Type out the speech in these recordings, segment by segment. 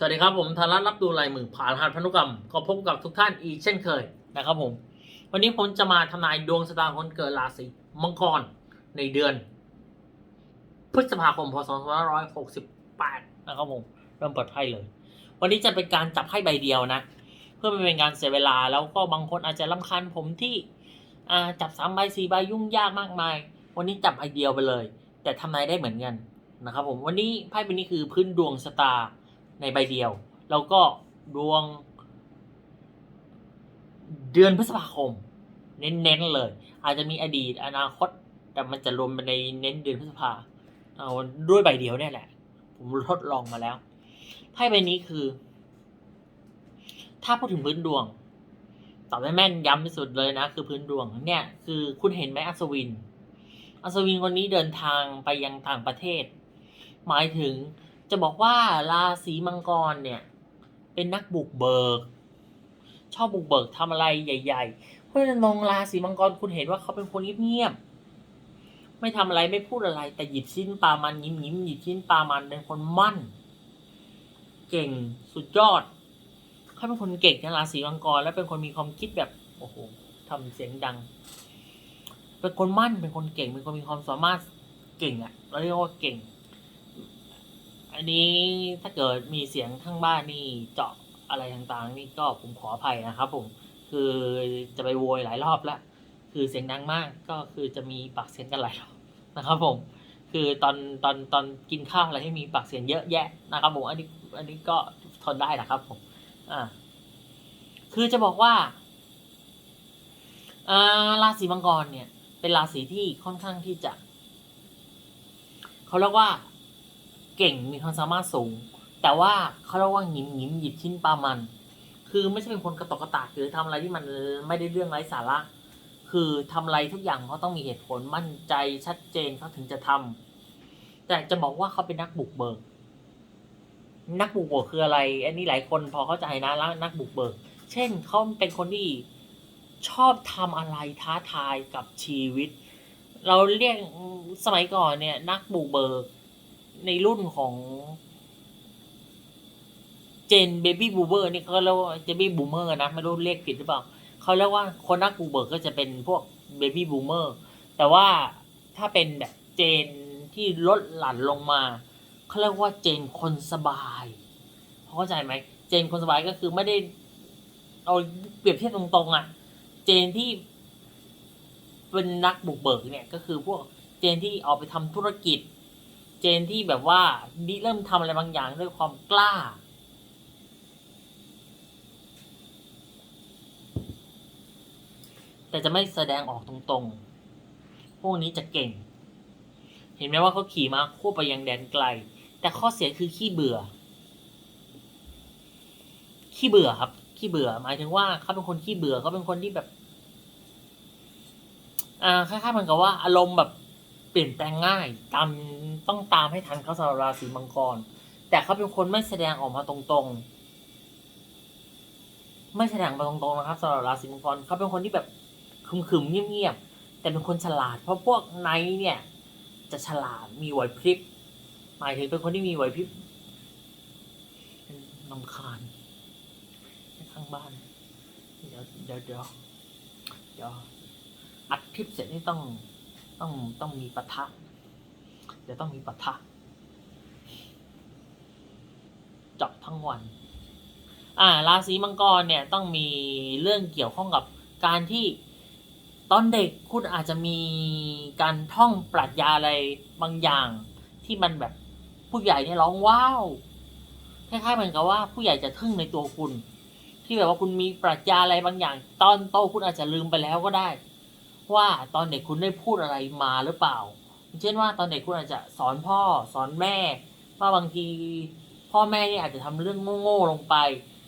สวัสดีครับผมธารัตน์รับดูลายมือผ่านหัสพันธุกรรมก็พบกับทุกท่านอีกเช่นเคยนะครับผม วันนี้ผมจะมาทำนายดวงชะตาคนเกิดราศีมังกรในเดือน พฤษภาคมพศ2568 นะครับผม เริ่มเปิดไพ่เลย วันนี้จะเป็นการจับไพ่ใบเดียวนะ เพื่อไม่เป็นการเสียเวลาแล้วก็บางคนอาจจะลำคาญผมที่จับสามใบสี่ใบยุ่งยากมากมาย วันนี้จับใบเดียวไปเลย แต่ทำนายได้เหมือนกันนะครับผมวันนี้ไพ่ใบนี้คือพื้นดวงชะตา ในใบเดียว แล้วก็ดวง เดือนพฤษภาคม เน้นๆเลย อาจจะมีอดีตอนาคต แต่มันจะรวมไปในเน้นเดือนพฤษภาเอาด้วยใบเดียวเนี่ยแหละ ผมทดลองมาแล้วไพ่ใบนี้คือ ถ้าพูดถึงพื้นดวงตอบได้แม่นย้ำที่สุดเลยนะ คือพื้นดวงเนี่ย คือคุณเห็นไหมอัศวิน อัศวินคนนี้เดินทางไปยังต่างประเทศ หมายถึง จะบอกว่าราศีมังกรเนี่ย เป็นนักบุกเบิก ชอบบุกเบิกทำอะไรใหญ่ ๆ เพราะฉะนั้นมองราศีมังกรคุณเห็นว่าเขาเป็นคนเงียบๆไม่ทำอะไรไม่พูดอะไร แต่หยิบชิ้นปลามันยิ้มยิ้มๆหยิบชิ้นปลามันเป็นคนมั่น เก่งสุดยอดเขาเป็นคนเก่งในราศีมังกร และเป็นคนมีความคิดแบบโอ้โหทำเสียงดัง เป็นคนมั่นเป็นคนเก่งเป็นคนมีความสามารถเก่งอะเราเรียกว่าเก่ง อันนี้ถ้าเกิดมีเสียงข้างบ้านนี่เจาะอะไรต่างๆ นี่ก็ผมขออภัยนะครับผมคือจะไปโวยหลายรอบแล้วคือเสียงดังมากก็คือจะมีปากเสียงกันหลายรอบนะครับผมคือตอนตอนตอนกินข้าวอะไรที่มีปากเสียงเยอะแยะนะครับผมอันนี้อันนี้ก็ทนได้นะครับผมอ่าคือจะบอกว่าอ่าราศีมังกรเนี่ย เป็นราศีที่ค่อนข้างที่จะ เขาเรียกว่า เก่งมีความสามารถสูง แต่ว่าเขาเรียกว่าหงิมหงิมหยิบชิ้นปลามัน คือไม่ใช่เป็นคนกระตอกกระตากหรือทำอะไรที่มันไม่ได้เรื่องไร้สาระคือทำอะไรทุกอย่างเขาต้องมีเหตุผลมั่นใจชัดเจนเขาถึงจะทำแต่จะบอกว่าเขาเป็นนักบุกเบิก นักบุกเบิกคืออะไร อันนี้หลายคนพอเข้าใจนะแล้วนักบุกเบิก เช่นเขาเป็นคนที่ชอบทำอะไรท้าทายกับชีวิต เราเรียกสมัยก่อนเนี่ย นักบุกเบิก ในรุ่นของ เจนเบบี้บูเบอร์นี่เขาเรียกว่าเจบี้บูเมอร์นะไม่รู้เรียกผิดหรือเปล่าเขาเรียกว่าคนนักบุกเบิกก็จะเป็นพวกเบบี้บูเมอร์แต่ว่าถ้าเป็นแบบเจนที่ลดหลั่นลงมาเขาเรียกว่าเจนคนสบายเข้าใจไหมเจนคนสบายก็คือไม่ได้เอาเปรียบเทียบตรงๆอะ่ะ เจนที่เป็นนักบุกเบิกเนี่ยก็คือพวกเจนที่ออกไปทำธุรกิจ เจนที่แบบว่าดิเริ่มทำอะไรบางอย่างด้วยความกล้า แต่จะไม่แสดงออกตรงๆ พวกนี้จะเก่ง เห็นไหมว่าเขาขี่มาคู่ไปยังแดนไกล แต่ข้อเสียคือขี้เบื่อ ขี้เบื่อครับ ขี้เบื่อ หมายถึงว่าเขาเป็นคนขี้เบื่อเขาเป็นคนที่แบบ อ่าคล้ายๆเหมือนกับว่าอารมณ์แบบ ลี่ยนแปลงง่ายตามต้องตามให้ทันเขาสำหรับราศีมังกร แต่เขาเป็นคนไม่แสดงออกมาตรงๆ ไม่แสดงมาตรงๆนะครับสำหรับราศีมังกรเขาเป็นคนที่แบบขึมๆเงียบๆแต่เป็นคนฉลาด เพราะพวกไนท์เนี่ย จะฉลาดมีไหวพริบหมายถึงเป็นคนที่มีไหวพริบนำคาญข้างบ้าน เดี๋ยวเดี๋ยวเดี๋ยวอัดคลิปเสร็จนี่ต้อง ต้องต้องมีปะทะเดี๋ยวต้องมีปะทะจาะทั้งวัน อ่าราศีมังกรเนี่ยต้องมีเรื่องเกี่ยวข้องกับการที่ตอนเด็กคุณอาจจะมีการท่องปรัชญาอะไรบางอย่างที่มันแบบผู้ใหญ่เนี่ยร้องว้าวคล้ายๆเหมือนกับว่าผู้ใหญ่จะทึ่งในตัวคุณ ที่แบบว่าคุณมีปรัชญาอะไรบางอย่าง ตอนโตคุณอาจจะลืมไปแล้วก็ได้ ว่าตอนเด็กคุณได้พูดอะไรมาหรือเปล่า เช่นว่าตอนเด็กคุณอาจจะสอนพ่อสอนแม่ว่าบางทีพ่อแม่เนี่ยอาจจะทำเรื่องโง่ๆลงไป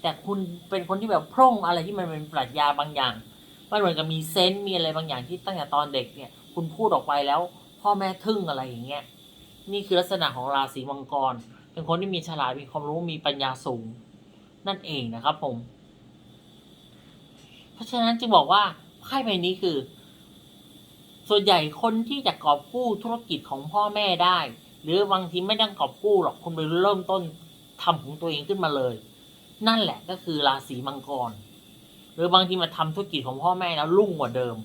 แต่คุณเป็นคนที่แบบพร่งอะไรที่มันเป็นปรัชญาบางอย่างมันเหมือนกับมีเซนส์มีอะไรบางอย่างที่ตั้งแต่ตอนเด็กเนี่ย คุณพูดออกไปแล้ว พ่อแม่ทึ่งอะไรอย่างเงี้ยนี่คือลักษณะของราศีมังกร เป็นคนที่มีฉลาดมีความรู้มีปัญญาสูง นั่นเองนะครับผม เพราะฉะนั้นจึงบอกว่าไพ่ใบนี้คือ ส่วนใหญ่คนที่จะกอบกู้ธุรกิจของพ่อแม่ได้ หรือบางทีไม่ต้องกอบกู้หรอกคุณไปเริ่มต้นทำของตัวเองขึ้นมาเลย นั่นแหละก็คือราศีมังกร หรือบางทีมาทำธุรกิจของพ่อแม่แล้วรุ่งกว่าเดิม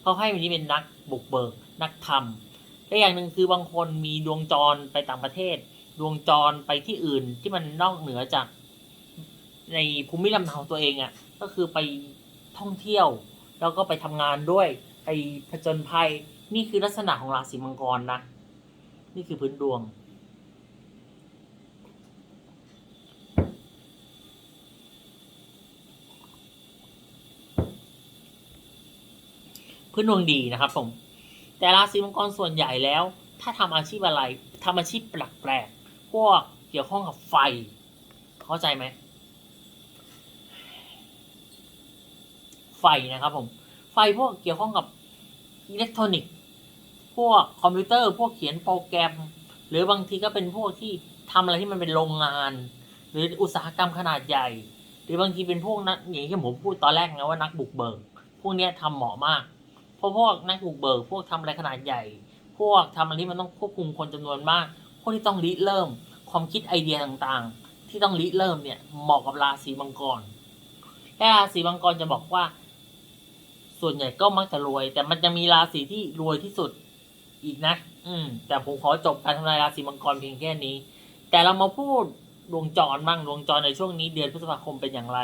เขาให้วันนี้เป็นนักบุกเบิกนักทำและอย่างหนึ่งคือบางคนมีดวงจรไปต่างประเทศ ดวงจรไปที่อื่นที่มันนอกเหนือจากในภูมิลำเนาตัวเองอะ่ะก็คือไปท่องเที่ยว แล้วก็ไปทำงานด้วย ไปผจญภัย นี่คือลักษณะของราศีมังกรนะ นี่คือพื้นดวง พื้นดวงดีนะครับผม แต่ราศีมังกรส่วนใหญ่แล้ว ถ้าทำอาชีพอะไรทำอาชีพแปลกๆพวกเกี่ยวข้องกับไฟ เข้าใจไหมไฟนะครับผม ไฟพวกเกี่ยวข้องกับ อิเล็กทรอนิกส์พวกคอมพิวเตอร์พวกเขียนโปรแกรม หรือบางทีก็เป็นพวกที่ทำอะไรที่มันเป็นโรงงาน หรืออุตสาหกรรมขนาดใหญ่ หรือบางทีเป็นพวกนักอย่างที่ผมพูดตอนแรกไงว่านักบุกเบิกพวกนี้ยทำเหมาะมาก เพราะพวกนักบุกเบิกพวกทำอะไรขนาดใหญ่ พวกทำอะไรที่มันต้องควบคุมคนจำนวนมาก พวกที่ต้องริเริ่ม ความคิดไอเดียต่างๆ ที่ต้องริเริ่มเนี่ยเหมาะกับราศีมังกรและราศีมังกรจะบอกว่า ส่วนใหญ่ก็มักจะรวย แต่มันจะมีราศีที่รวยที่สุดอีกนะ อืม แต่ผมขอจบการทำนายราศีมังกรเพียงแค่นี้ แต่เรามาพูดดวงจรบ้างดวงจรในช่วงนี้เดือนพฤษภาคมเป็นอย่างไร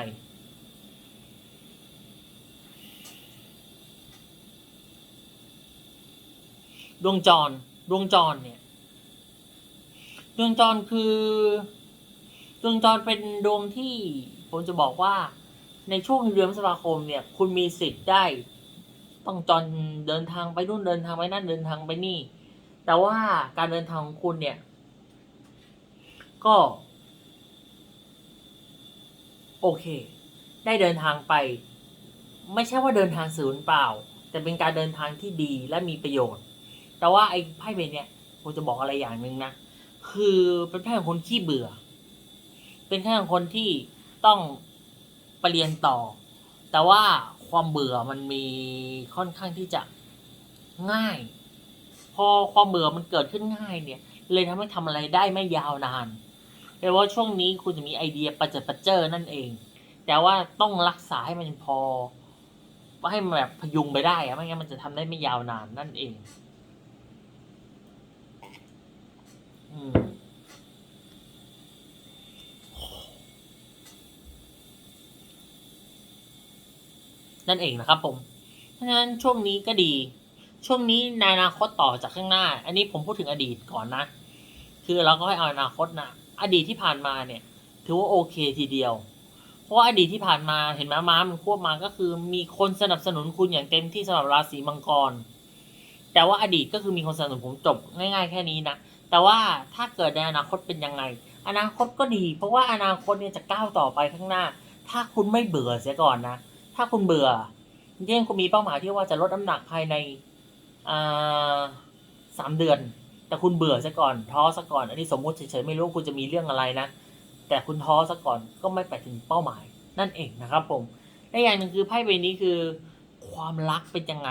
ดวงจรดวงจรเนี่ยดวงจรคือดวงจรเป็นดวงที่ผมจะบอกว่า ในช่วงเดือนพฤษภาคมเนี่ย คุณมีสิทธิ์ได้ ต้องจรเดินทางไปนู่นเดินทางไปนั่นเดินทางไปนี่ แต่ว่าการเดินทางของคุณเนี่ย ก็ โอเค ได้เดินทางไป ไม่ใช่ว่าเดินทางศูนย์เปล่า แต่เป็นการเดินทางที่ดีและมีประโยชน์ แต่ว่าไอ้ไพ่ใบเนี่ยผมจะบอกอะไรอย่างหนึ่งนะคือเป็นไพ่ของคนขี้เบื่อ เป็นไพ่ของคนที่ต้อง ไปเรียนต่อ แต่ว่าความเบื่อมันมีค่อนข้างที่จะง่าย พอความเบื่อมันเกิดขึ้นง่ายเนี่ย เลยทำให้ทำอะไรได้ไม่ยาวนานแปลว่าช่วงนี้คุณจะมีไอเดียประจิดประเจอนั่นเอง แต่ว่าต้องรักษาให้มันพอให้มันแบบพยุงไปได้อะไม่งั้นมันจะทำได้ไม่ยาวนานนั่นเอง อืม นั่นเองนะครับผมเพราะฉะนั้นช่วงนี้ก็ดี ช่วงนี้ในอนาคตต่อจากข้างหน้า อันนี้ผมพูดถึงอดีตก่อนนะ คือเราก็ให้เอาอนาคตนะอดีตที่ผ่านมาเนี่ย ถือว่าโอเคทีเดียว เพราะว่าอดีตที่ผ่านมาเห็นไหมม้ามันควบมาก็คือ มีคนสนับสนุนคุณอย่างเต็มที่สำหรับราศีมังกร แต่ว่าอดีตก็คือมีคนสนับสนุนผมจบง่าย ๆ แค่นี้นะแต่ว่าถ้าเกิดในอนาคตเป็นยังไง อนาคตก็ดี เพราะว่าอนาคตเนี่ยจะก้าวต่อไปข้างหน้า ถ้าคุณไม่เบื่อเสียก่อนนะ ถ้าคุณเบื่อเช่นคุณมีเป้าหมายที่ว่าจะลดน้ำหนักภายในสามเดือน แต่คุณเบื่อซะก่อนท้อซะก่อน อันนี้สมมุติเฉยๆไม่รู้คุณจะมีเรื่องอะไรนะ แต่คุณท้อซะก่อนก็ไม่ไปถึงเป้าหมายนั่นเองนะครับผมและอย่างหนึ่งคือไพ่ใบนี้คือ ความรักเป็นยังไง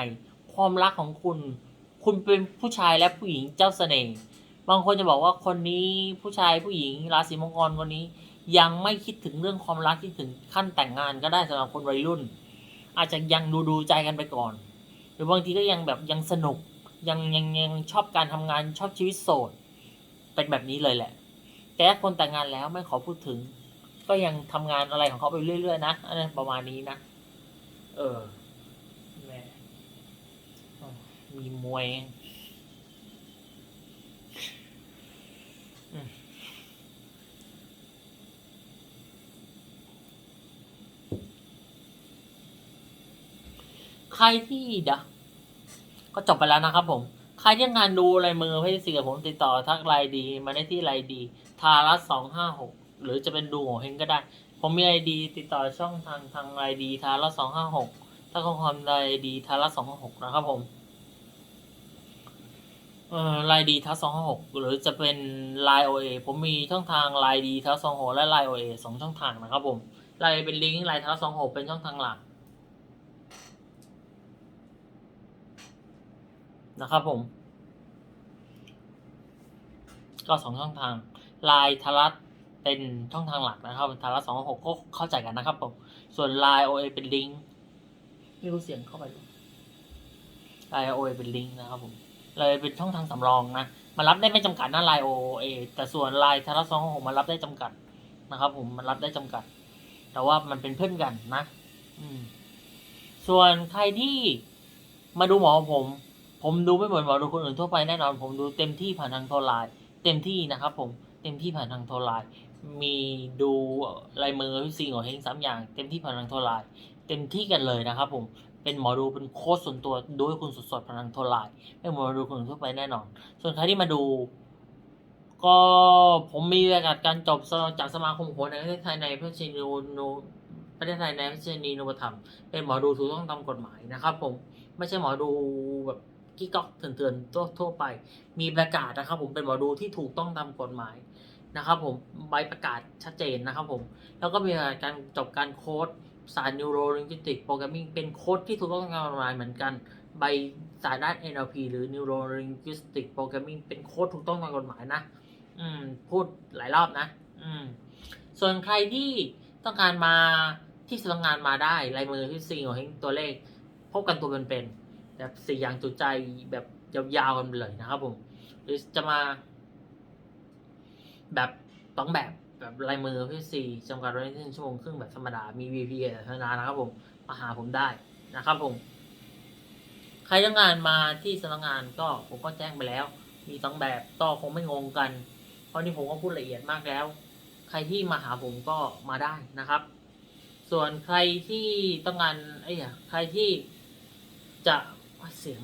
ความรักของคุณ คุณเป็นผู้ชายและผู้หญิงเจ้าเสน่ห์บางคนจะบอกว่าคนนี้ผู้ชายผู้หญิงราศีมังกรคนนี้ ยังไม่คิดถึงเรื่องความรักที่ถึงขั้นแต่งงานก็ได้สำหรับคนวัยรุ่น อาจจะยังดูดูใจกันไปก่อน หรือบางทีก็ยังแบบยังสนุกยังยังยังชอบการทำงานชอบชีวิตโสดเป็นแบบนี้เลยแหละ แต่คนแต่งงานแล้วไม่ขอพูดถึง ก็ยังทำงานอะไรของเขาไปเรื่อยๆนะอันนี้ประมาณนี้นะเออแม่มีมวย ใครที่เดะก็จบไปแล้วนะครับผม ใครที่งานดูลายมือให้สิกับผมติดต่อทักไลน์ดีมาได้ที่ไลน์ดี ทารัสสองห้าหกหรือจะเป็นดูโงเฮงก็ได้ ผมมีไอดีติดต่อช่องทางทางไลน์ดี ทารัสสองห้าหกถ้าข้อความไลน์ดี ทารัสสองห้าหกนะครับผมเอ่อไลน์ดีทัสสองห้าหกหรือจะเป็นไลน์โอเอผมมีช่องทางไลน์ดีทัสสองหกและไลน์โอเอสองช่องทางนะครับผมไลน์เป็นลิงก์ไลน์ทัสองหกเป็นช่องทางหลัก นะครับผม ก็สองช่องทางลน์ทารัตเป็นช่องทางหลักนะครับทาระสองหกก็เข้าใจกันนะครับผม ส่วน Line OA เป็นลิงก์ไม่รู้เสียงเข้าไปหรือ Line OA เป็นลิงก์นะครับผมเลยเป็นช่องทางสำรองนะมันรับได้ไม่จำกัดนะ Line OA แต่ส่วน Line ทาระสองหกมันรับได้จำกัดนะครับ ผมมันรับได้จำกัด แต่ว่ามันเป็นเพื่อนกันนะ อืมส่วนใครที่มาดูหมอผม ผมดูไม่เหมือนหมอดูคนอื่นทั่วไปแน่นอน ผมดูเต็มที่ผ่านทางโทรไลน์เต็มที่นะครับ ผมเต็มที่ผ่านทางโทรไลน์มีดูลายมือพี่ซีของเฮงสามอย่าง เต็มที่ผ่านทางโทรไลน์เต็มที่กันเลยนะครับ ผมเป็นหมอดูเป็นโค้ชส่วนตัวดูให้คุณสดๆผ่านทางโทรไลน์ไม่เหมือนหมอดูคนอื่นทั่วไปแน่นอน ส่วนใครที่มาดู ก็ผมมีประกาศการจบจากสมาคมโหนในประเทศไทยในพระชินูนูประเทศไทยในพระชินีนุปธรรมเป็นหมอดูถูกต้องตามกฎหมายนะครับ ผมไม่ใช่หมอดูแบบ กิ๊กก๊อกเถื่อนๆทั่วไป มีประกาศนะครับ ผมเป็นหมอดูที่ถูกต้องตามกฎหมายนะครับ ผมใบประกาศชัดเจนนะครับ ผม แล้วก็มีการจบการโค้ดสาย Neuro Linguistic Programming เป็นโค้ดที่ถูกต้องตามกฎหมายเหมือนกันใบสายด้าน NLP หรือ Neuro Linguistic Programming เป็นโค้ดถูกต้องตามกฎหมายนะ อืม พูดหลายรอบนะ อืม ส่วนใครที่ต้องการมาที่สำนักงานมาได้ลายมือที่สี่ของเฮงตัวเลข พบกันตัวเป็นๆ แบบสี่อย่างจุใจแบบยาวๆกันเลยนะครับผมหรือจะมาแบบต้องแบบแบบลายมือพี่สี่จำกัดไว้ที่ชั่วโมงครึ่งแบบธรรมดา มี VP แบบธรรมดานะครับผม มาหาผมได้นะครับผม ใครต้องการมาที่สำนักงานก็ผมก็แจ้งไปแล้ว มีสองแบบก็คงไม่งงกัน เพราะนี่ผมก็พูดละเอียดมากแล้ว ใครที่มาหาผมก็มาได้นะครับ ส่วนใครที่ต้องการไอ้ใครที่จะ เสียง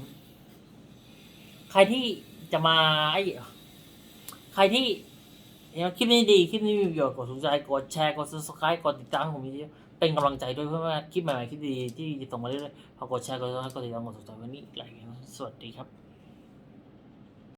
ใครที่จะมาไอ้ใครที่เห็นว่าคลิปนี้ดี คลิปนี้มีประโยชน์กดถูกใจกดแชร์กด subscribe กดติดตามผมเยอะเป็นกำลังใจด้วยเพื่อว่าคลิปใหม่ๆคลิปดีๆที่จะส่งมาเรื่อยๆพอกดแชร์กด subscribe กดติดตามกดถูกใจวันนี้ไรอย่างเงี้ยสวัสดีครับ